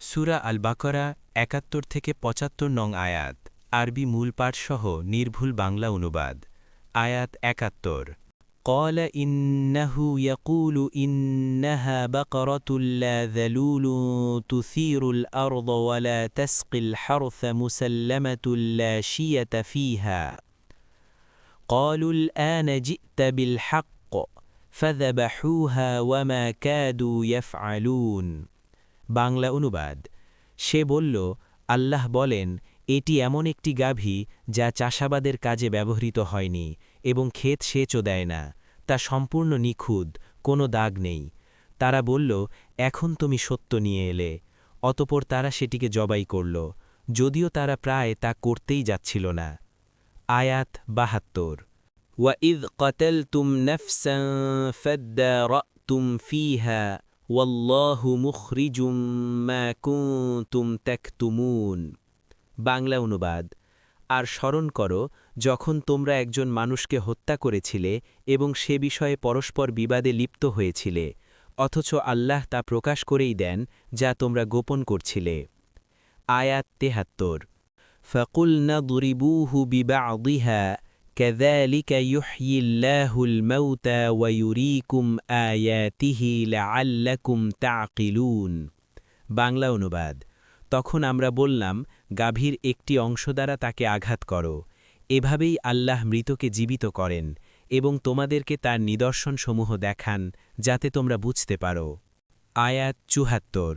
সুরা আল বাকরা একাত্তর থেকে পঁচাত্তর নং আয়াত আরবি মূল পাঠসহ নির্ভুল বাংলা অনুবাদ আয়াত একাত্তর قال إنه يقول إنها بقرة لا ذلول تثير الأرض ولا تسقي الحرث مسلمة لا شية فيها قالوا الآن جئت بالحق فذبحوها وما كادوا يفعلون বাংলা অনুবাদ সে বলল আল্লাহ বলেন এটি এমন একটি গাভী যা চাষাবাদের কাজে ব্যবহৃত হয়নি এবং ক্ষেত সেচও দেয় না তা সম্পূর্ণ নিখুঁত কোনো দাগ নেই তারা বলল এখন তুমি সত্য নিয়ে এলে অতপর তারা সেটিকে জবাই করল যদিও তারা প্রায় তা করতেই যাচ্ছিল না আয়াত বাহাত্তর وَإِذْ قَتَلْتُمْ نَفْسًا فَادَّارَأْتُمْ فِيهَا ওয়াল্লাহু মুখরিজুম কুনতুম তাকতুমুন। বাংলা অনুবাদ, আর স্মরণ করো, যখন তোমরা একজন মানুষকে হত্যা করেছিলে এবং সে বিষয়ে পরস্পর বিবাদে লিপ্ত হয়েছিলে, অথচ আল্লাহ তা প্রকাশ করেই দেন যা তোমরা গোপন করছিলে। আয়াত তেহাত্তর। ফকুলনা দুরিবুহু বিবাদিহা كذلك يحيي الله الموتى ويريكم آياته لعلكم تعقلون বাংলা অনুবাদ তখন আমরা বললাম গাভীর একটি অংশ দ্বারা তাকে আঘাত করো এভাবেই আল্লাহ মৃতকে জীবিত করেন এবং তোমাদেরকে তার নিদর্শনসমূহ দেখান যাতে তোমরা বুঝতে পারো আয়াত চুহাত্তর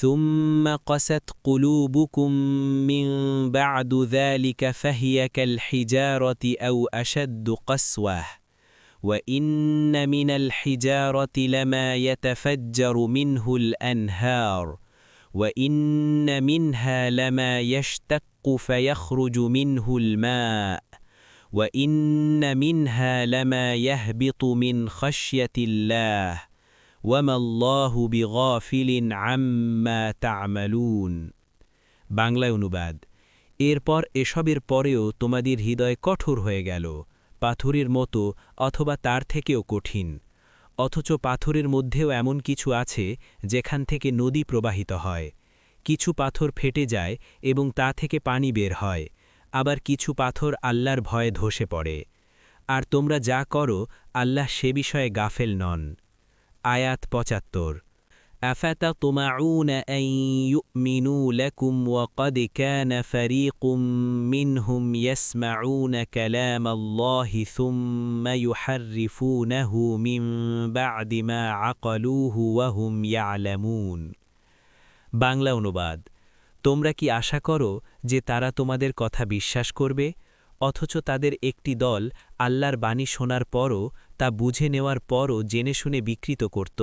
ثم قست قلوبكم من بعد ذلك فهي كالحجارة أو أشد قسوة. وإن من الحجارة لما يتفجر منه الأنهار. وإن منها لما يشتق فيخرج منه الماء. وإن منها لما يهبط من خشية الله. ওয়ামাল্লাহু বিগফিলিন আম্মা তা'মালুন বাংলায় অনুবাদ, এরপর এসবের পরেও তোমাদের হৃদয় কঠোর হয়ে গেল, পাথরের মতো অথবা তার থেকেও কঠিন। অথচ পাথরের মধ্যেও এমন কিছু আছে যেখান থেকে নদী প্রবাহিত হয়। কিছু পাথর ফেটে যায় এবং তা থেকে পানি বের হয়, আবার কিছু পাথর আল্লাহর ভয়ে ধসে পড়ে। আর তোমরা যা করো, আল্লাহ সে বিষয়ে গাফেল নন। আয়াত পঁচাত্তর أفتطمعون أن يؤمنوا لكم وقد كان فريق منهم يسمعون كلام الله ثم يحرفونه من بعد ما عقلوه وهم يعلمون বাংলা অনুবাদ তোমরা কি আশা করো যে তারা তোমাদের কথা বিশ্বাস করবে অথচ তাদের একটি দল আল্লাহর বাণী শোনার পরও তা বুঝে নেওয়ার পরও জেনে শুনে বিকৃত করত?